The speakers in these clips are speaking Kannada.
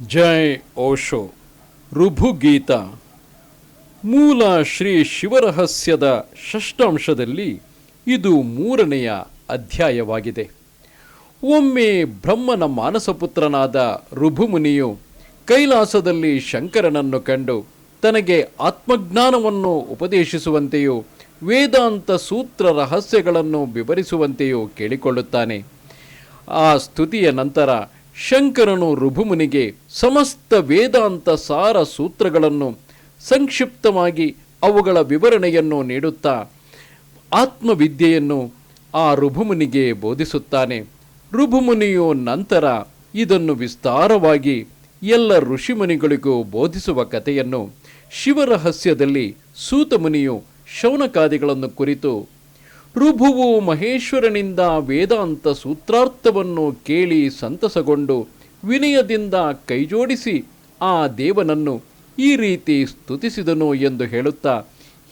ಜೈ ಓಶೋ. ಋಭುಗೀತ. ಮೂಲ ಶ್ರೀ ಶಿವರಹಸ್ಯದ ಷಷ್ಠಾಂಶದಲ್ಲಿ ಇದು ಮೂರನೆಯ ಅಧ್ಯಾಯವಾಗಿದೆ. ಒಮ್ಮೆ ಬ್ರಹ್ಮನ ಮಾನಸಪುತ್ರನಾದ ಋಭುಮುನಿಯು ಕೈಲಾಸದಲ್ಲಿ ಶಂಕರನನ್ನು ಕಂಡು ತನಗೆ ಆತ್ಮಜ್ಞಾನವನ್ನು ಉಪದೇಶಿಸುವಂತೆಯೂ ವೇದಾಂತ ಸೂತ್ರ ರಹಸ್ಯಗಳನ್ನು ವಿವರಿಸುವಂತೆಯೂ ಕೇಳಿಕೊಳ್ಳುತ್ತಾನೆ. ಆ ಸ್ತುತಿಯ ನಂತರ ಶಂಕರನು ಋಭುಮುನಿಗೆ ಸಮಸ್ತ ವೇದಾಂತ ಸಾರ ಸೂತ್ರಗಳನ್ನು ಸಂಕ್ಷಿಪ್ತವಾಗಿ ಅವುಗಳ ವಿವರಣೆಯನ್ನು ನೀಡುತ್ತಾ ಆತ್ಮವಿದ್ಯೆಯನ್ನು ಆ ಋಭುಮುನಿಗೆ ಬೋಧಿಸುತ್ತಾನೆ. ಋಭುಮುನಿಯು ನಂತರ ಇದನ್ನು ವಿಸ್ತಾರವಾಗಿ ಎಲ್ಲ ಋಷಿಮುನಿಗಳಿಗೂ ಬೋಧಿಸುವ ಕಥೆಯನ್ನು ಶಿವರಹಸ್ಯದಲ್ಲಿ ಸೂತಮುನಿಯು ಶೌನಕಾದಿಗಳನ್ನು ಕುರಿತು ಋಭುವು ಮಹೇಶ್ವರನಿಂದ ವೇದಾಂತ ಸೂತ್ರಾರ್ಥವನ್ನು ಕೇಳಿ ಸಂತಸಗೊಂಡು ವಿನಯದಿಂದ ಕೈಜೋಡಿಸಿ ಆ ದೇವನನ್ನು ಈ ರೀತಿ ಸ್ತುತಿಸಿದನು ಎಂದು ಹೇಳುತ್ತಾ,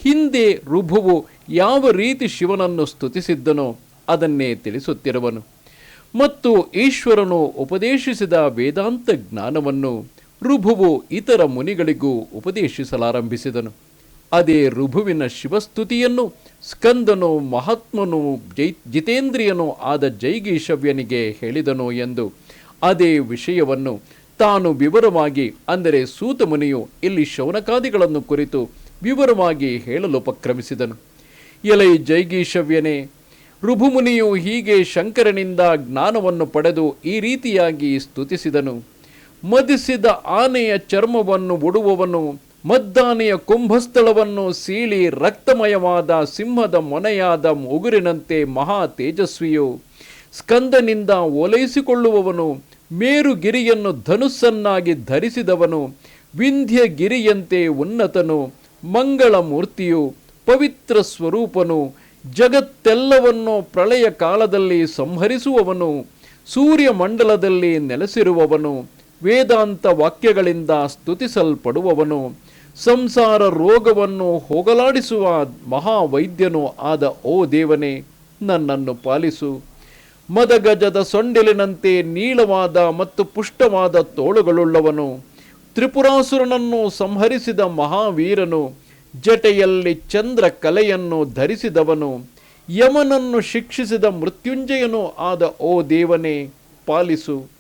ಹಿಂದೆ ಋಭುವು ಯಾವ ರೀತಿ ಶಿವನನ್ನು ಸ್ತುತಿಸಿದ್ದನೋ ಅದನ್ನೇ ತಿಳಿಸುತ್ತಿರುವನು. ಮತ್ತು ಈಶ್ವರನು ಉಪದೇಶಿಸಿದ ವೇದಾಂತ ಜ್ಞಾನವನ್ನು ಋಭುವು ಇತರ ಮುನಿಗಳಿಗೂ ಉಪದೇಶಿಸಲಾರಂಭಿಸಿದನು. ಅದೇ ಋಭುವಿನ ಶಿವಸ್ತುತಿಯನ್ನು ಸ್ಕಂದನು, ಮಹಾತ್ಮನು, ಜೈ, ಜಿತೇಂದ್ರಿಯನು ಆದ ಜೈಗೀಶವ್ಯನಿಗೆ ಹೇಳಿದನು ಎಂದು ಅದೇ ವಿಷಯವನ್ನು ತಾನು ವಿವರವಾಗಿ, ಅಂದರೆ ಸೂತಮುನಿಯು ಇಲ್ಲಿ ಶೌನಕಾದಿಗಳನ್ನು ಕುರಿತು ವಿವರವಾಗಿ ಹೇಳಲು ಉಪಕ್ರಮಿಸಿದನು. ಎಲೈ ಜೈಗೀಶವ್ಯನೇ ಋಭುಮುನಿಯು ಹೀಗೆ ಶಂಕರನಿಂದ ಜ್ಞಾನವನ್ನು ಪಡೆದು ಈ ರೀತಿಯಾಗಿ ಸ್ತುತಿಸಿದನು. ಮದಿಸಿದ ಆನೆಯ ಚರ್ಮವನ್ನು ಉಡುವವನು ಮದ್ದಾನೆಯ ಕುಂಭಸ್ಥಳವನ್ನು ಸೀಳಿ ರಕ್ತಮಯವಾದ ಸಿಂಹದ ಮೊನೆಯಾದ ಉಗುರಿನಂತೆ ಮಹಾ ತೇಜಸ್ವಿಯು ಸ್ಕಂದನಿಂದ ಓಲೈಸಿಕೊಳ್ಳುವವನು ಮೇರುಗಿರಿಯನ್ನು ಧನುಸ್ಸನ್ನಾಗಿ ಧರಿಸಿದವನು, ವಿಂಧ್ಯಗಿರಿಯಂತೆ ಉನ್ನತನು ಮಂಗಳ ಮೂರ್ತಿಯು ಪವಿತ್ರ ಸ್ವರೂಪನು, ಜಗತ್ತೆಲ್ಲವನ್ನು ಪ್ರಳಯ ಕಾಲದಲ್ಲಿ ಸಂಹರಿಸುವವನು, ಸೂರ್ಯಮಂಡಲದಲ್ಲಿ ನೆಲೆಸಿರುವವನು, ವೇದಾಂತ ವಾಕ್ಯಗಳಿಂದ ಸ್ತುತಿಸಲ್ಪಡುವವನು. ಸಂಸಾರ ರೋಗವನ್ನು ಹೋಗಲಾಡಿಸುವ ಮಹಾವೈದ್ಯನು ಆದ, ಓ ದೇವನೇ, ನನ್ನನ್ನು ಪಾಲಿಸು. ಮದಗಜದ ಸೊಂಡಿಲಿನಂತೆ ನೀಳವಾದ ಮತ್ತು ಪುಷ್ಟವಾದ ತೋಳುಗಳುಳ್ಳವನು, ತ್ರಿಪುರಾಸುರನನ್ನು ಸಂಹರಿಸಿದ ಮಹಾವೀರನು, ಜಟೆಯಲ್ಲಿ ಚಂದ್ರ ಕಲೆಯನ್ನು ಧರಿಸಿದವನು, ಯಮನನ್ನು ಶಿಕ್ಷಿಸಿದ ಮೃತ್ಯುಂಜಯನು ಆದ, ಓ ದೇವನೇ, ಪಾಲಿಸು.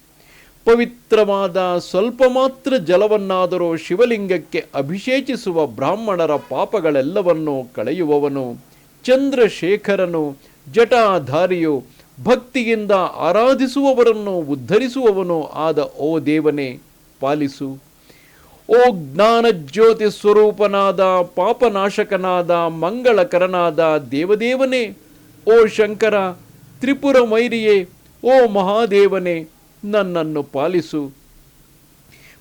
ಪವಿತ್ರವಾದ ಸ್ವಲ್ಪ ಮಾತ್ರ ಜಲವನ್ನಾದರೂ ಶಿವಲಿಂಗಕ್ಕೆ ಅಭಿಷೇಚಿಸುವ ಬ್ರಾಹ್ಮಣರ ಪಾಪಗಳೆಲ್ಲವನ್ನೂ ಕಳೆಯುವವನು, ಚಂದ್ರಶೇಖರನು, ಜಟಾಧಾರಿಯು ಭಕ್ತಿಯಿಂದ ಆರಾಧಿಸುವವರನ್ನು ಉದ್ಧರಿಸುವವನು ಆದ ಓ ದೇವನೇ, ಪಾಲಿಸು. ಓ ಜ್ಞಾನಜ್ಯೋತಿ ಸ್ವರೂಪನಾದ, ಪಾಪನಾಶಕನಾದ, ಮಂಗಳಕರನಾದ ದೇವದೇವನೇ, ಓ ಶಂಕರ ತ್ರಿಪುರ ಮೈರಿಯೇ ಓ ಮಹಾದೇವನೇ ನನ್ನನ್ನು ಪಾಲಿಸು.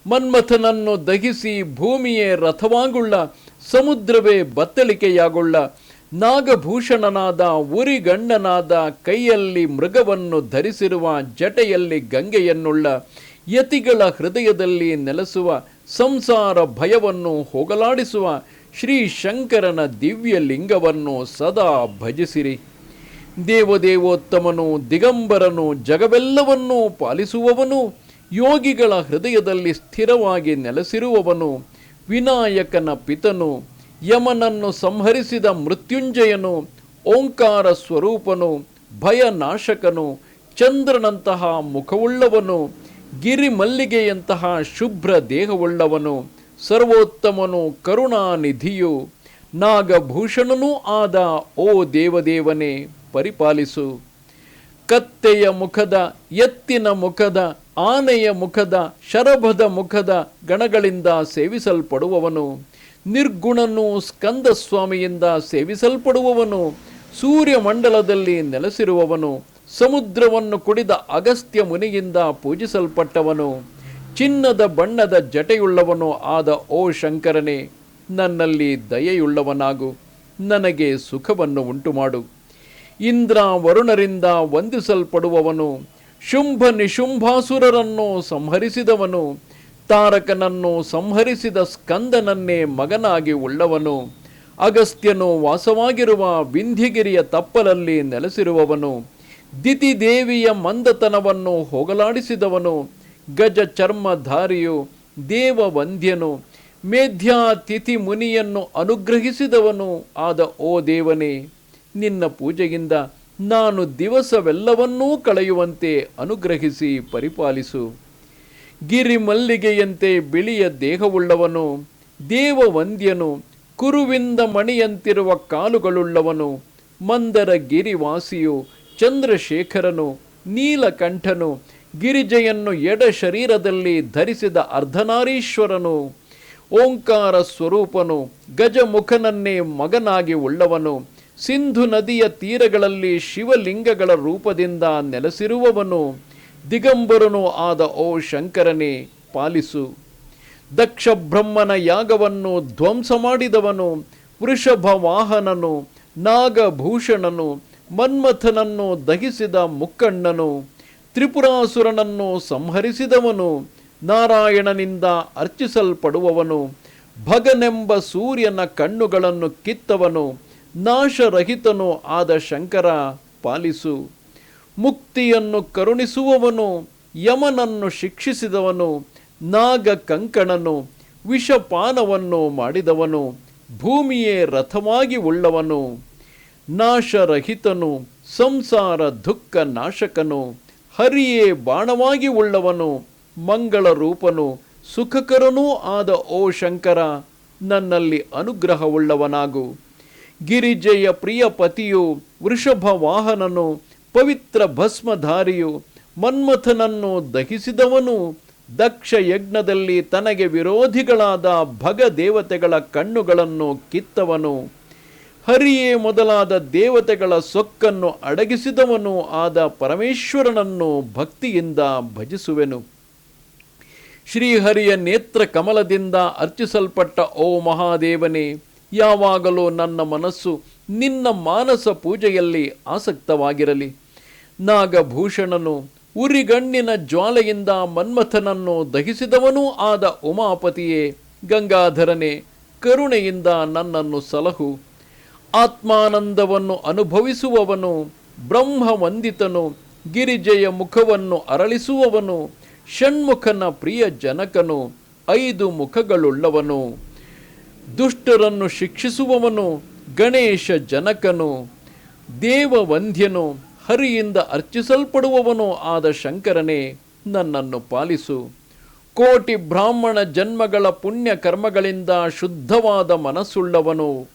ಮನ್ಮಥನನ್ನು ದಹಿಸಿ ಭೂಮಿಯೇ ರಥವಾಗುಳ್ಳ, ಸಮುದ್ರವೇ ಬತ್ತಲಿಕೆಯಾಗುಳ್ಳ ನಾಗಭೂಷಣನಾದ ಉರಿಗಂಡನಾದ ಕೈಯಲ್ಲಿ ಮೃಗವನ್ನು ಧರಿಸಿರುವ ಜಟೆಯಲ್ಲಿ ಗಂಗೆಯನ್ನುಳ್ಳ, ಯತಿಗಳ ಹೃದಯದಲ್ಲಿ ನೆಲೆಸುವ, ಸಂಸಾರ ಭಯವನ್ನು ಹೋಗಲಾಡಿಸುವ ಶ್ರೀ ಶಂಕರನ ದಿವ್ಯ ಲಿಂಗವನ್ನು ಸದಾ ಭಜಿಸಿರಿ. ದೇವದೇವೋತ್ತಮನು, ದಿಗಂಬರನು, ಜಗವೆಲ್ಲವನ್ನೂ ಪಾಲಿಸುವವನು, ಯೋಗಿಗಳ ಹೃದಯದಲ್ಲಿ ಸ್ಥಿರವಾಗಿ ನೆಲೆಸಿರುವವನು, ವಿನಾಯಕನ ಪಿತನು, ಯಮನನ್ನು ಸಂಹರಿಸಿದ ಮೃತ್ಯುಂಜಯನು, ಓಂಕಾರ ಸ್ವರೂಪನು, ಭಯನಾಶಕನು, ಚಂದ್ರನಂತಹ ಮುಖವುಳ್ಳವನು, ಗಿರಿಮಲ್ಲಿಗೆಯಂತಹ ಶುಭ್ರ ದೇಹವುಳ್ಳವನು, ಸರ್ವೋತ್ತಮನು, ಕರುಣಾನಿಧಿಯು, ನಾಗಭೂಷಣನೂ ಆದ ಓ ದೇವದೇವನೇ. ಪರಿಪಾಲಿಸು. ಕತ್ತೆಯ ಮುಖದ, ಎತ್ತಿನ ಮುಖದ, ಆನೆಯ ಮುಖದ, ಶರಭದ ಮುಖದ ಗಣಗಳಿಂದ ಸೇವಿಸಲ್ಪಡುವವನು. ನಿರ್ಗುಣನು ಸ್ಕಂದಸ್ವಾಮಿಯಿಂದ ಸೇವಿಸಲ್ಪಡುವವನು. ಸೂರ್ಯಮಂಡಲದಲ್ಲಿ ನೆಲೆಸಿರುವವನು. ಸಮುದ್ರವನ್ನು ಕುಡಿದ ಅಗಸ್ತ್ಯ ಮುನಿಯಿಂದ ಪೂಜಿಸಲ್ಪಟ್ಟವನು. ಚಿನ್ನದ ಬಣ್ಣದ ಜಟೆಯುಳ್ಳವನು ಆದ ಓ ಶಂಕರನೇ, ನನ್ನಲ್ಲಿ ದಯೆಯುಳ್ಳವನಾಗು. ನನಗೆ ಸುಖವನ್ನು ಉಂಟುಮಾಡು. ಇಂದ್ರ ವರುಣರಿಂದ ವಂದಿಸಲ್ಪಡುವವನು, ಶುಂಭ ನಿಶುಂಭಾಸುರರನ್ನು ಸಂಹರಿಸಿದವನು, ತಾರಕನನ್ನು ಸಂಹರಿಸಿದ ಸ್ಕಂದನನ್ನೇ ಮಗನಾಗಿ ಉಳ್ಳವನು, ಅಗಸ್ತ್ಯನು ವಾಸವಾಗಿರುವ ವಿಂಧ್ಯಗಿರಿಯ ತಪ್ಪಲಲ್ಲಿ ನೆಲೆಸಿರುವವನು, ದಿತಿದೇವಿಯ ಮಂದತನವನ್ನು ಹೋಗಲಾಡಿಸಿದವನು, ಗಜ ಚರ್ಮಧಾರಿಯು ದೇವವಂದ್ಯನು ಮೇಧ್ಯಾತಿಥಿ ಮುನಿಯನ್ನು ಅನುಗ್ರಹಿಸಿದವನು ಆದ ಓ ದೇವನೇ. ನಿನ್ನ ಪೂಜೆಯಿಂದ ನಾನು ದಿವಸವೆಲ್ಲವನ್ನೂ ಕಳೆಯುವಂತೆ ಅನುಗ್ರಹಿಸಿ ಪರಿಪಾಲಿಸು. ಗಿರಿ ಮಲ್ಲಿಗೆಯಂತೆ ಬಿಳಿಯ ದೇಹವುಳ್ಳವನು, ದೇವವಂದ್ಯನು, ಕುರುವಿಂದ ಮಣಿಯಂತಿರುವ ಕಾಲುಗಳುಳ್ಳವನು ಮಂದರ ಗಿರಿವಾಸಿಯು ಚಂದ್ರಶೇಖರನು, ನೀಲಕಂಠನು, ಗಿರಿಜೆಯನ್ನು ಎಡ ಶರೀರದಲ್ಲಿ ಧರಿಸಿದ ಅರ್ಧನಾರೀಶ್ವರನು, ಓಂಕಾರ ಸ್ವರೂಪನು, ಗಜಮುಖನನ್ನೇ ಮಗನಾಗಿ ಉಳ್ಳವನು ಸಿಂಧು ನದಿಯ ತೀರಗಳಲ್ಲಿ ಶಿವಲಿಂಗಗಳ ರೂಪದಿಂದ ನೆಲೆಸಿರುವವನು ದಿಗಂಬರನು ಆದ ಓ ಶಂಕರನೇ ಪಾಲಿಸು. ದಕ್ಷ ಬ್ರಹ್ಮನ ಯಾಗವನ್ನು ಧ್ವಂಸ ಮಾಡಿದವನು ವೃಷಭ ವಾಹನನು, ನಾಗಭೂಷಣನು, ಮನ್ಮಥನನ್ನು ದಹಿಸಿದ ಮುಕ್ಕಣ್ಣನು, ತ್ರಿಪುರಾಸುರನನ್ನು ಸಂಹರಿಸಿದವನು, ನಾರಾಯಣನಿಂದ ಅರ್ಚಿಸಲ್ಪಡುವವನು, ಭಗನೆಂಬ ಸೂರ್ಯನ ಕಣ್ಣುಗಳನ್ನು ಕಿತ್ತವನು ನಾಶರಹಿತನು ಆದ ಶಂಕರ ಪಾಲಿಸು. ಮುಕ್ತಿಯನ್ನು ಕರುಣಿಸುವವನು, ಯಮನನ್ನು ಶಿಕ್ಷಿಸಿದವನು ನಾಗ ಕಂಕಣನು ವಿಷಪಾನವನ್ನು ಮಾಡಿದವನು, ಭೂಮಿಯೇ ರಥವಾಗಿ ಉಳ್ಳವನು. ನಾಶರಹಿತನು, ಸಂಸಾರ ದುಃಖ ನಾಶಕನು, ಹರಿಯೇ ಬಾಣವಾಗಿ ಉಳ್ಳವನು ಮಂಗಳ ರೂಪನು ಸುಖಕರನೂ ಆದ ಓ ಶಂಕರ, ನನ್ನಲ್ಲಿ ಅನುಗ್ರಹವುಳ್ಳವನಾಗು. ಗಿರಿಜೆಯ ಪ್ರಿಯ ಪತಿಯು ವೃಷಭ ವಾಹನನು, ಪವಿತ್ರ ಭಸ್ಮಧಾರಿಯು ಮನ್ಮಥನನ್ನು ದಹಿಸಿದವನು, ದಕ್ಷ ಯಜ್ಞದಲ್ಲಿ ತನಗೆ ವಿರೋಧಿಗಳಾದ ಭಗ ದೇವತೆಗಳ ಕಣ್ಣುಗಳನ್ನು ಕಿತ್ತವನು. ಹರಿಯೇ ಮೊದಲಾದ ದೇವತೆಗಳ ಸೊಕ್ಕನ್ನು ಅಡಗಿಸಿದವನು ಆದ ಪರಮೇಶ್ವರನನ್ನು ಭಕ್ತಿಯಿಂದ ಭಜಿಸುವೆನು. ಶ್ರೀಹರಿಯ ನೇತ್ರ ಕಮಲದಿಂದ ಅರ್ಚಿಸಲ್ಪಟ್ಟ ಓ ಮಹಾದೇವನೇ ಯಾವಾಗಲೂ ನನ್ನ ಮನಸ್ಸು ನಿನ್ನ ಮಾನಸ ಪೂಜೆಯಲ್ಲಿ ಆಸಕ್ತವಾಗಿರಲಿ. ನಾಗಭೂಷಣನು ಉರಿಗಣ್ಣಿನ ಜ್ವಾಲೆಯಿಂದ ಮನ್ಮಥನನ್ನು ದಹಿಸಿದವನೂ ಆದ ಉಮಾಪತಿಯೇ, ಗಂಗಾಧರನೇ, ಕರುಣೆಯಿಂದ ನನ್ನನ್ನು ಸಲಹು. ಆತ್ಮಾನಂದವನ್ನು ಅನುಭವಿಸುವವನು, ಬ್ರಹ್ಮವಂದಿತನು, ಗಿರಿಜೆಯ ಮುಖವನ್ನು ಅರಳಿಸುವವನು, ಷಣ್ಮುಖನ ಪ್ರಿಯ ಜನಕನು, ಐದು ಮುಖಗಳುಳ್ಳವನು. ದುಷ್ಟರನ್ನು ಶಿಕ್ಷಿಸುವವನು ಗಣೇಶ ಜನಕನು, ದೇವವಂದ್ಯನು, ಹರಿಯಿಂದ ಅರ್ಚಿಸಲ್ಪಡುವವನು ಆದ ಶಂಕರನೇ, ನನ್ನನ್ನು ಪಾಲಿಸು. ಕೋಟಿ ಬ್ರಾಹ್ಮಣ ಜನ್ಮಗಳ ಪುಣ್ಯ ಕರ್ಮಗಳಿಂದ ಶುದ್ಧವಾದ ಮನಸ್ಸುಳ್ಳವನು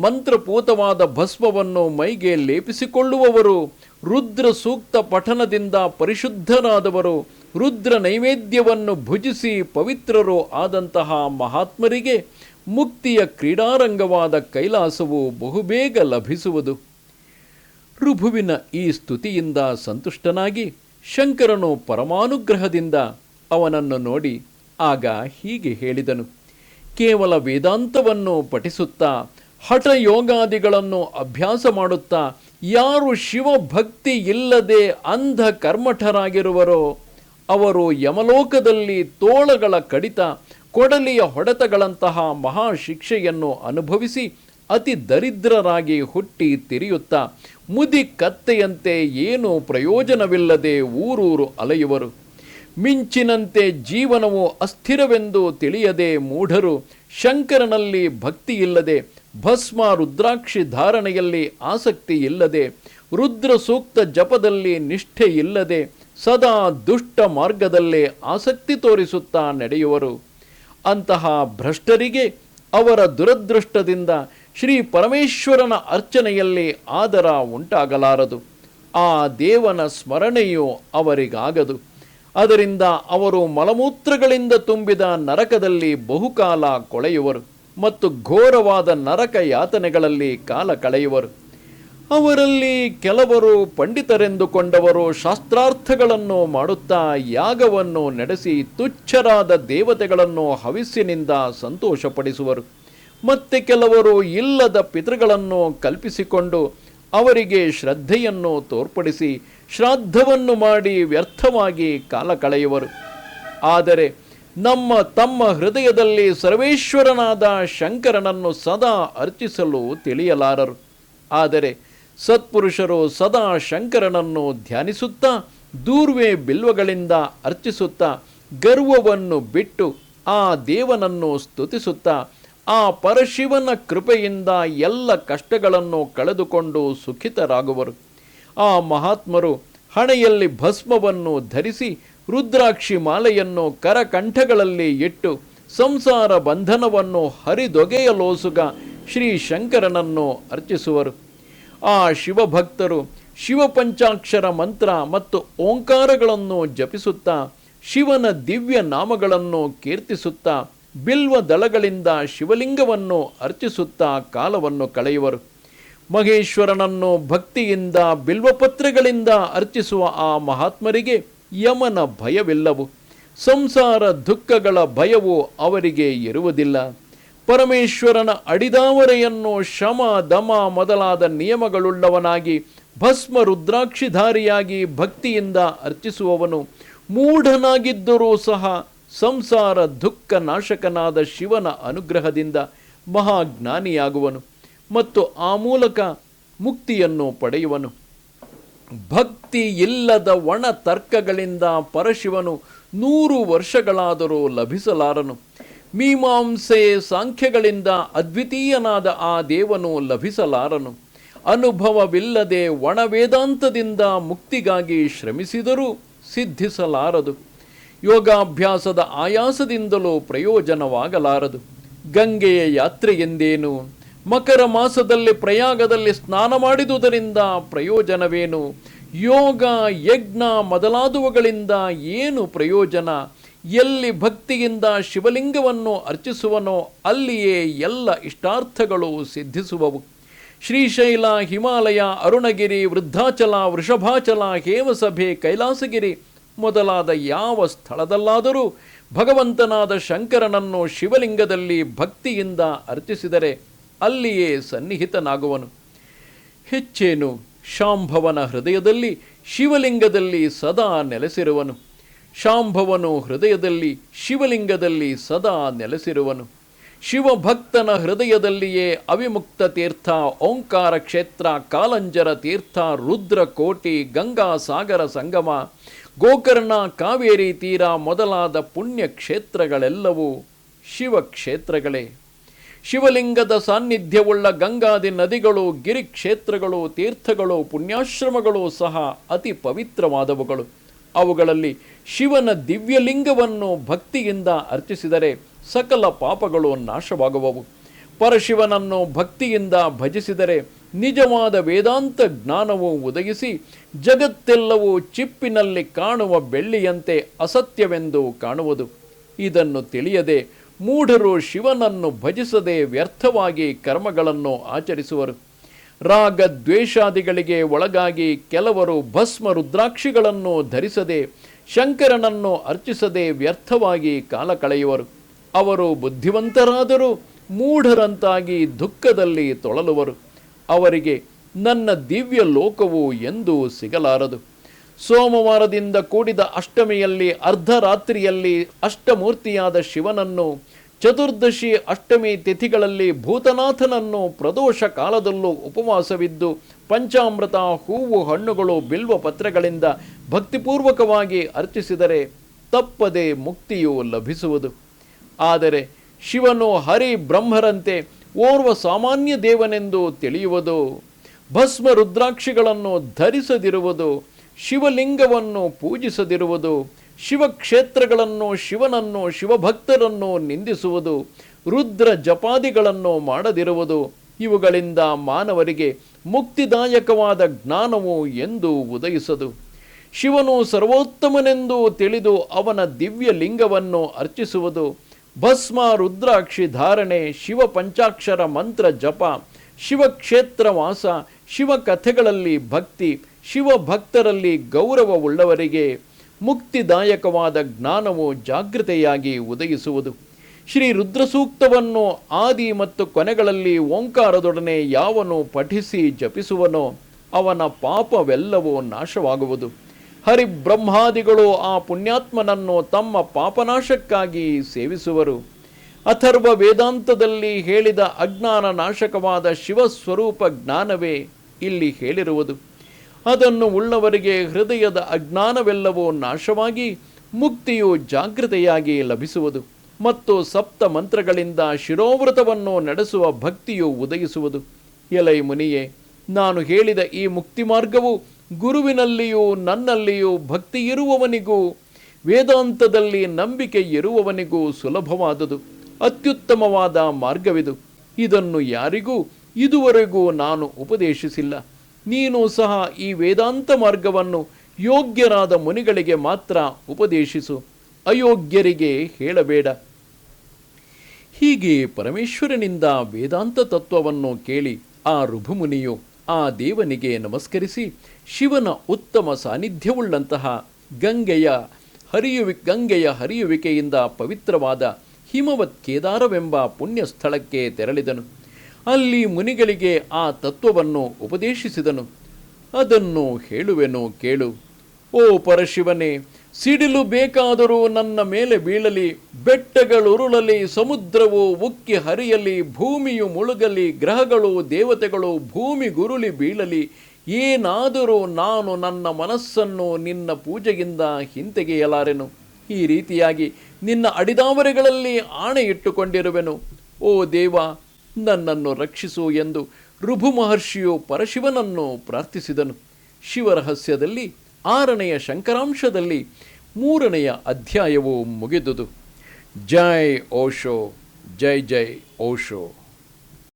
ಮಂತ್ರಪೂತವಾದ ಭಸ್ಮವನ್ನು ಮೈಗೆ ಲೇಪಿಸಿಕೊಳ್ಳುವವರು ರುದ್ರ ಸೂಕ್ತ ಪಠನದಿಂದ ಪರಿಶುದ್ಧನಾದವರು ರುದ್ರ ನೈವೇದ್ಯವನ್ನು ಭುಜಿಸಿ ಪವಿತ್ರರು ಆದಂತಹ ಮಹಾತ್ಮರಿಗೆ ಮುಕ್ತಿಯ ಕ್ರೀಡಾರಂಗವಾದ ಕೈಲಾಸವು ಬಹುಬೇಗ ಲಭಿಸುವುದು. ಋಭುವಿನ ಈ ಸ್ತುತಿಯಿಂದ ಸಂತುಷ್ಟನಾಗಿ ಶಂಕರನು ಪರಮಾನುಗ್ರಹದಿಂದ ಅವನನ್ನು ನೋಡಿ ಆಗ ಹೀಗೆ ಹೇಳಿದನು. ಕೇವಲ ವೇದಾಂತವನ್ನು ಪಠಿಸುತ್ತಾ ಹಠ ಯೋಗಾದಿಗಳನ್ನು ಅಭ್ಯಾಸ ಮಾಡುತ್ತಾ ಯಾರು ಶಿವಭಕ್ತಿ ಇಲ್ಲದೆ ಅಂಧ ಕರ್ಮಠರಾಗಿರುವರೋ ಅವರು ಯಮಲೋಕದಲ್ಲಿ ತೋಳಗಳ ಕಡಿತ ಕೊಡಲಿಯ ಹೊಡೆತಗಳಂತಹ ಮಹಾಶಿಕ್ಷೆಯನ್ನು ಅನುಭವಿಸಿ ಅತಿ ದರಿದ್ರರಾಗಿ ಹುಟ್ಟಿ ತಿರಿಯುತ್ತಾ ಮುದಿ ಕತ್ತೆಯಂತೆ ಏನೂ ಪ್ರಯೋಜನವಿಲ್ಲದೆ ಊರೂರು ಅಲೆಯುವರು. ಮಿಂಚಿನಂತೆ ಜೀವನವು ಅಸ್ಥಿರವೆಂದು ತಿಳಿಯದೆ ಮೂಢರು ಶಂಕರನಲ್ಲಿ ಭಕ್ತಿ ಇಲ್ಲದೆ, ಭಸ್ಮ ರುದ್ರಾಕ್ಷಿ ಧಾರಣೆಯಲ್ಲಿ ಆಸಕ್ತಿ ಇಲ್ಲದೆ, ರುದ್ರ ಸೂಕ್ತ ಜಪದಲ್ಲಿ ನಿಷ್ಠೆ ಇಲ್ಲದೆ, ಸದಾ ದುಷ್ಟ ಮಾರ್ಗದಲ್ಲೇ ಆಸಕ್ತಿ ತೋರಿಸುತ್ತಾ ನಡೆಯುವರು. ಅಂತಹ ಭ್ರಷ್ಟರಿಗೆ ಅವರ ದುರದೃಷ್ಟದಿಂದ ಶ್ರೀ ಪರಮೇಶ್ವರನ ಅರ್ಚನೆಯಲ್ಲಿ ಆದರ ಉಂಟಾಗಲಾರದು. ಆ ದೇವನ ಸ್ಮರಣೆಯು ಅವರಿಗಾಗದು. ಅದರಿಂದ ಅವರು ಮಲಮೂತ್ರಗಳಿಂದ ತುಂಬಿದ ನರಕದಲ್ಲಿ ಬಹುಕಾಲ ಕೊಳೆಯುವರು ಮತ್ತು ಘೋರವಾದ ನರಕ ಯಾತನೆಗಳಲ್ಲಿ ಕಾಲ ಕಳೆಯುವರು. ಅವರಲ್ಲಿ ಕೆಲವರು ಪಂಡಿತರೆಂದುಕೊಂಡವರು ಶಾಸ್ತ್ರಾರ್ಥಗಳನ್ನು ಮಾಡುತ್ತಾ ಯಾಗವನ್ನು ನಡೆಸಿ ತುಚ್ಛರಾದ ದೇವತೆಗಳನ್ನು ಹವಿಸ್ಸಿನಿಂದ ಸಂತೋಷಪಡಿಸುವರು. ಮತ್ತೆ ಕೆಲವರು ಇಲ್ಲದ ಪಿತೃಗಳನ್ನು ಕಲ್ಪಿಸಿಕೊಂಡು ಅವರಿಗೆ ಶ್ರದ್ಧೆಯನ್ನು ತೋರ್ಪಡಿಸಿ ಶ್ರಾದ್ದವನ್ನು ಮಾಡಿ ವ್ಯರ್ಥವಾಗಿ ಕಾಲ ಕಳೆಯುವರು. ಆದರೆ ನಮ್ಮ ತಮ್ಮ ಹೃದಯದಲ್ಲಿ ಸರ್ವೇಶ್ವರನಾದ ಶಂಕರನನ್ನು ಸದಾ ಅರ್ಚಿಸಲು ತಿಳಿಯಲಾರರು. ಆದರೆ ಸತ್ಪುರುಷರು ಸದಾ ಶಂಕರನನ್ನು ಧ್ಯಾನಿಸುತ್ತಾ, ದೂರ್ವೆ ಬಿಲ್ವಗಳಿಂದ ಅರ್ಚಿಸುತ್ತಾ, ಗರ್ವವನ್ನು ಬಿಟ್ಟು ಆ ದೇವನನ್ನು ಸ್ತುತಿಸುತ್ತಾ, ಆ ಪರಶಿವನ ಕೃಪೆಯಿಂದ ಎಲ್ಲ ಕಷ್ಟಗಳನ್ನು ಕಳೆದುಕೊಂಡು ಸುಖಿತರಾಗುವರು. ಆ ಮಹಾತ್ಮರು ಹಣೆಯಲ್ಲಿ ಭಸ್ಮವನ್ನು ಧರಿಸಿ ರುದ್ರಾಕ್ಷಿ ಮಾಲೆಯನ್ನು ಕರಕಂಠಗಳಲ್ಲಿ ಇಟ್ಟು ಸಂಸಾರ ಬಂಧನವನ್ನು ಹರಿದೊಗೆಯಲೋಸುಗ ಶ್ರೀ ಶಂಕರನನ್ನು ಅರ್ಚಿಸುವರು. ಆ ಶಿವಭಕ್ತರು ಶಿವಪಂಚಾಕ್ಷರ ಮಂತ್ರ ಮತ್ತು ಓಂಕಾರಗಳನ್ನು ಜಪಿಸುತ್ತಾ ಶಿವನ ದಿವ್ಯ ನಾಮಗಳನ್ನು ಕೀರ್ತಿಸುತ್ತಾ ಬಿಲ್ವ ದಳಗಳಿಂದ ಶಿವಲಿಂಗವನ್ನು ಅರ್ಚಿಸುತ್ತಾ ಕಾಲವನ್ನು ಕಳೆಯುವರು. ಮಹೇಶ್ವರನನ್ನು ಭಕ್ತಿಯಿಂದ, ಬಿಲ್ವಪತ್ರೆಗಳಿಂದ ಅರ್ಚಿಸುವ ಆ ಮಹಾತ್ಮರಿಗೆ ಯಮನ ಭಯವಿಲ್ಲವು. ಸಂಸಾರ ದುಃಖಗಳ ಭಯವು ಅವರಿಗೆ ಇರುವುದಿಲ್ಲ. ಪರಮೇಶ್ವರನ ಅಡಿದಾವರೆಯನ್ನು ಶಮ, ದಮ ಮೊದಲಾದ ನಿಯಮಗಳುಳ್ಳವನಾಗಿ ಭಸ್ಮ ರುದ್ರಾಕ್ಷಿಧಾರಿಯಾಗಿ ಭಕ್ತಿಯಿಂದ ಅರ್ಚಿಸುವವನು. ಮೂಢನಾಗಿದ್ದರೂ ಸಹ ಸಂಸಾರ ದುಃಖ ನಾಶಕನಾದ ಶಿವನ ಅನುಗ್ರಹದಿಂದ ಮಹಾಜ್ಞಾನಿಯಾಗುವನು. ಮತ್ತು ಆ ಮೂಲಕ ಮುಕ್ತಿಯನ್ನು ಪಡೆಯುವನು. ಭಕ್ತಿ ಇಲ್ಲದ ಒಣ ತರ್ಕಗಳಿಂದ ಪರಶಿವನು ನೂರು ವರ್ಷಗಳಾದರೂ ಲಭಿಸಲಾರನು. ಮೀಮಾಂಸೆ ಸಾಂಖ್ಯಗಳಿಂದ ಅದ್ವಿತೀಯನಾದ ಆ ದೇವನು ಲಭಿಸಲಾರನು. ಅನುಭವವಿಲ್ಲದೆ ಒಣ ವೇದಾಂತದಿಂದ ಮುಕ್ತಿಗಾಗಿ ಶ್ರಮಿಸಿದರೂ ಸಿದ್ಧಿಸಲಾರದು. ಯೋಗಾಭ್ಯಾಸದ ಆಯಾಸದಿಂದಲೂ ಪ್ರಯೋಜನವಾಗಲಾರದು. ಗಂಗೆಯ ಯಾತ್ರೆ ಎಂದೇನು? ಮಕರ ಮಾಸದಲ್ಲಿ ಪ್ರಯಾಗದಲ್ಲಿ ಸ್ನಾನ ಮಾಡಿದುದರಿಂದ ಪ್ರಯೋಜನವೇನು? ಯೋಗ, ಯಜ್ಞ ಮೊದಲಾದವುಗಳಿಂದ ಏನು ಪ್ರಯೋಜನ? ಎಲ್ಲಿ ಭಕ್ತಿಯಿಂದ ಶಿವಲಿಂಗವನ್ನು ಅರ್ಚಿಸುವನೋ ಅಲ್ಲಿಯೇ ಎಲ್ಲ ಇಷ್ಟಾರ್ಥಗಳು ಸಿದ್ಧಿಸುವವು. ಶ್ರೀಶೈಲ, ಹಿಮಾಲಯ, ಅರುಣಗಿರಿ, ವೃದ್ಧಾಚಲ, ವೃಷಭಾಚಲ, ಹೇಮಸಭೆ, ಕೈಲಾಸಗಿರಿ ಮೊದಲಾದ ಯಾವ ಸ್ಥಳದಲ್ಲಾದರೂ ಭಗವಂತನಾದ ಶಂಕರನನ್ನು ಶಿವಲಿಂಗದಲ್ಲಿ ಭಕ್ತಿಯಿಂದ ಅರ್ಚಿಸಿದರೆ ಅಲ್ಲಿಯೇ ಸನ್ನಿಹಿತನಾಗುವನು. ಹೆಚ್ಚೇನು ಶಾಂಭವನ ಹೃದಯದಲ್ಲಿ ಶಿವಲಿಂಗದಲ್ಲಿ ಸದಾ ನೆಲೆಸಿರುವನು. ಶಾಂಭವನು ಹೃದಯದಲ್ಲಿ ಶಿವಲಿಂಗದಲ್ಲಿ ಸದಾ ನೆಲೆಸಿರುವನು. ಶಿವಭಕ್ತನ ಹೃದಯದಲ್ಲಿಯೇ ಅವಿಮುಕ್ತ ತೀರ್ಥ, ಓಂಕಾರ ಕ್ಷೇತ್ರ, ಕಾಲಂಜರ ತೀರ್ಥ ರುದ್ರಕೋಟಿ ಗಂಗಾ ಸಾಗರ ಸಂಗಮ, ಗೋಕರ್ಣ ಕಾವೇರಿ ತೀರ ಮೊದಲಾದ ಪುಣ್ಯ ಕ್ಷೇತ್ರಗಳೆಲ್ಲವೂ ಶಿವಕ್ಷೇತ್ರಗಳೇ. ಶಿವಲಿಂಗದ ಸಾನ್ನಿಧ್ಯವುಳ್ಳ ಗಂಗಾದಿ ನದಿಗಳು ಗಿರಿಕ್ಷೇತ್ರಗಳು ತೀರ್ಥಗಳು, ಪುಣ್ಯಾಶ್ರಮಗಳು ಸಹ ಅತಿ ಪವಿತ್ರವಾದವುಗಳು. ಅವುಗಳಲ್ಲಿ ಶಿವನ ದಿವ್ಯಲಿಂಗವನ್ನು ಭಕ್ತಿಯಿಂದ ಅರ್ಚಿಸಿದರೆ ಸಕಲ ಪಾಪಗಳು ನಾಶವಾಗುವವು. ಪರಶಿವನನ್ನು ಭಕ್ತಿಯಿಂದ ಭಜಿಸಿದರೆ ನಿಜವಾದ ವೇದಾಂತ ಜ್ಞಾನವು ಒದಗಿಸಿ ಜಗತ್ತೆಲ್ಲವೂ ಚಿಪ್ಪಿನಲ್ಲಿ ಕಾಣುವ ಬೆಳ್ಳಿಯಂತೆ ಅಸತ್ಯವೆಂದು ಕಾಣುವುದು. ಇದನ್ನು ತಿಳಿಯದೆ ಮೂಢರು ಶಿವನನ್ನು ಭಜಿಸದೆ ವ್ಯರ್ಥವಾಗಿ ಕರ್ಮಗಳನ್ನು ಆಚರಿಸುವರು. ರಾಗ ದ್ವೇಷಾದಿಗಳಿಗೆ ಒಳಗಾಗಿ ಕೆಲವರು ಭಸ್ಮ ರುದ್ರಾಕ್ಷಿಗಳನ್ನು ಧರಿಸದೆ ಶಂಕರನನ್ನು ಅರ್ಚಿಸದೆ ವ್ಯರ್ಥವಾಗಿ ಕಾಲ ಕಳೆಯುವರು. ಅವರು ಬುದ್ಧಿವಂತರಾದರೂ ಮೂಢರಂತಾಗಿ ದುಃಖದಲ್ಲಿ ತೊಳಲುವರು. ಅವರಿಗೆ ನನ್ನ ದಿವ್ಯ ಲೋಕವು ಎಂದೂ ಸಿಗಲಾರದು. ಸೋಮವಾರದಿಂದ ಕೂಡಿದ ಅಷ್ಟಮಿಯಲ್ಲಿ ಅರ್ಧರಾತ್ರಿಯಲ್ಲಿ ಅಷ್ಟಮೂರ್ತಿಯಾದ ಶಿವನನ್ನು, ಚತುರ್ದಶಿ ಅಷ್ಟಮಿ ತಿಥಿಗಳಲ್ಲಿ ಭೂತನಾಥನನ್ನು ಪ್ರದೋಷ ಕಾಲದಲ್ಲೂ ಉಪವಾಸವಿದ್ದು, ಪಂಚಾಮೃತ, ಹೂವು, ಹಣ್ಣುಗಳು ಬಿಲ್ವ ಪತ್ರಗಳಿಂದ ಭಕ್ತಿಪೂರ್ವಕವಾಗಿ ಅರ್ಚಿಸಿದರೆ ತಪ್ಪದೆ ಮುಕ್ತಿಯು ಲಭಿಸುವುದು. ಆದರೆ ಶಿವನು ಹರಿ ಬ್ರಹ್ಮರಂತೆ ಓರ್ವ ಸಾಮಾನ್ಯ ದೇವನೆಂದು ತಿಳಿಯುವುದು ಭಸ್ಮ ರುದ್ರಾಕ್ಷಿಗಳನ್ನು ಧರಿಸದಿರುವುದು ಶಿವಲಿಂಗವನ್ನು ಪೂಜಿಸದಿರುವುದು, ಶಿವಕ್ಷೇತ್ರಗಳನ್ನು, ಶಿವನನ್ನು, ಶಿವಭಕ್ತರನ್ನು ನಿಂದಿಸುವುದು, ರುದ್ರ ಜಪಾದಿಗಳನ್ನು ಮಾಡದಿರುವುದು, ಇವುಗಳಿಂದ ಮಾನವರಿಗೆ ಮುಕ್ತಿದಾಯಕವಾದ ಜ್ಞಾನವು ಎಂದು ಉದಯಿಸದು. ಶಿವನು ಸರ್ವೋತ್ತಮನೆಂದು ತಿಳಿದು ಅವನ ದಿವ್ಯ ಲಿಂಗವನ್ನು ಅರ್ಚಿಸುವುದು, ಭಸ್ಮ ರುದ್ರಾಕ್ಷಿ ಧಾರಣೆ, ಶಿವ ಪಂಚಾಕ್ಷರ ಮಂತ್ರ ಜಪ ಶಿವಕ್ಷೇತ್ರ ವಾಸ ಶಿವಕಥೆಗಳಲ್ಲಿ ಭಕ್ತಿ ಶಿವಭಕ್ತರಲ್ಲಿ ಗೌರವವುಳ್ಳವರಿಗೆ ಮುಕ್ತಿದಾಯಕವಾದ ಜ್ಞಾನವು ಜಾಗೃತೆಯಾಗಿ ಉದಯಿಸುವುದು. ಶ್ರೀ ರುದ್ರಸೂಕ್ತವನ್ನು ಆದಿ ಮತ್ತು ಕೊನೆಗಳಲ್ಲಿ ಓಂಕಾರದೊಡನೆ ಯಾವನು ಪಠಿಸಿ ಜಪಿಸುವನೋ ಅವನ ಪಾಪವೆಲ್ಲವೂ ನಾಶವಾಗುವುದು. ಹರಿಬ್ರಹ್ಮಾದಿಗಳು ಆ ಪುಣ್ಯಾತ್ಮನನ್ನು ತಮ್ಮ ಪಾಪನಾಶಕ್ಕಾಗಿ ಸೇವಿಸುವರು. ಅಥರ್ವ ವೇದಾಂತದಲ್ಲಿ ಹೇಳಿದ ಅಜ್ಞಾನ ನಾಶಕವಾದ ಶಿವಸ್ವರೂಪ ಜ್ಞಾನವೇ ಇಲ್ಲಿ ಹೇಳಿರುವುದು. ಅದನ್ನು ಉಳ್ಳವರಿಗೆ ಹೃದಯದ ಅಜ್ಞಾನವೆಲ್ಲವೂ ನಾಶವಾಗಿ, ಮುಕ್ತಿಯು ಜಾಗೃತೆಯಾಗಿ ಲಭಿಸುವುದು ಮತ್ತು ಸಪ್ತ ಮಂತ್ರಗಳಿಂದ ಶಿರೋವ್ರತವನ್ನು ನಡೆಸುವ ಭಕ್ತಿಯು ಉದಯಿಸುವುದು. ಎಲೈ ಮುನಿಯೇ, ನಾನು ಹೇಳಿದ ಈ ಮುಕ್ತಿ ಮಾರ್ಗವು ಗುರುವಿನಲ್ಲಿಯೂ ನನ್ನಲ್ಲಿಯೂ ಭಕ್ತಿ ಇರುವವನಿಗೂ, ವೇದಾಂತದಲ್ಲಿ ನಂಬಿಕೆ ಇರುವವನಿಗೂ ಸುಲಭವಾದುದು, ಅತ್ಯುತ್ತಮವಾದ ಮಾರ್ಗವಿದು. ಇದನ್ನು ಯಾರಿಗೂ ಇದುವರೆಗೂ ನಾನು ಉಪದೇಶಿಸಿಲ್ಲ. ನೀನು ಸಹ ಈ ವೇದಾಂತ ಮಾರ್ಗವನ್ನು ಯೋಗ್ಯರಾದ ಮುನಿಗಳಿಗೆ ಮಾತ್ರ ಉಪದೇಶಿಸು. ಅಯೋಗ್ಯರಿಗೆ ಹೇಳಬೇಡ. ಹೀಗೆ ಪರಮೇಶ್ವರನಿಂದ ವೇದಾಂತ ತತ್ವವನ್ನು ಕೇಳಿ ಆ ಋಭುಮುನಿಯು ಆ ದೇವನಿಗೆ ನಮಸ್ಕರಿಸಿ ಶಿವನ ಉತ್ತಮ ಸಾನ್ನಿಧ್ಯವುಳ್ಳಂತಹ ಗಂಗೆಯ ಹರಿಯುವಿ, ಗಂಗೆಯ ಹರಿಯುವಿಕೆಯಿಂದ ಪವಿತ್ರವಾದ ಹಿಮವತ್ ಕೇದಾರವೆಂಬ ಪುಣ್ಯ ಸ್ಥಳಕ್ಕೆ ತೆರಳಿದನು. ಅಲ್ಲಿ ಮುನಿಗಳಿಗೆ ಆ ತತ್ವವನ್ನು ಉಪದೇಶಿಸಿದನು. ಅದನ್ನು ಹೇಳುವೆನು ಕೇಳು. ಓ ಪರಶಿವನೇ, ಸಿಡಿಲು ಬೇಕಾದರೂ ನನ್ನ ಮೇಲೆ ಬೀಳಲಿ, ಬೆಟ್ಟಗಳುರುಳಲಿ, ಸಮುದ್ರವು ಉಕ್ಕಿ ಹರಿಯಲಿ, ಭೂಮಿಯು ಮುಳುಗಲಿ, ಗ್ರಹಗಳು, ದೇವತೆಗಳು, ಭೂಮಿ ಗುರುಳಿ ಬೀಳಲಿ, ಏನಾದರೂ ನಾನು ನನ್ನ ಮನಸ್ಸನ್ನು ನಿನ್ನ ಪೂಜೆಯಿಂದ ಹಿಂತೆಗೆಯಲಾರೆನು. ಈ ರೀತಿಯಾಗಿ ನಿನ್ನ ಅಡಿದಾವರೆಗಳಲ್ಲಿ ಆಣೆ ಇಟ್ಟುಕೊಂಡಿರುವೆನು ಓ ದೇವ ನನ್ನನ್ನು ರಕ್ಷಿಸು ಎಂದು ರುಭು ಮಹರ್ಷಿಯು ಪರಶಿವನನ್ನು ಪ್ರಾರ್ಥಿಸಿದನು. ಶಿವರಹಸ್ಯದಲ್ಲಿ ಆರನೆಯ ಶಂಕರಾಂಶದಲ್ಲಿ ಮೂರನೆಯ ಅಧ್ಯಾಯವು ಮುಗಿದುದು. ಜೈ ಓಶೋ, ಜೈ ಜೈ ಓಶೋ.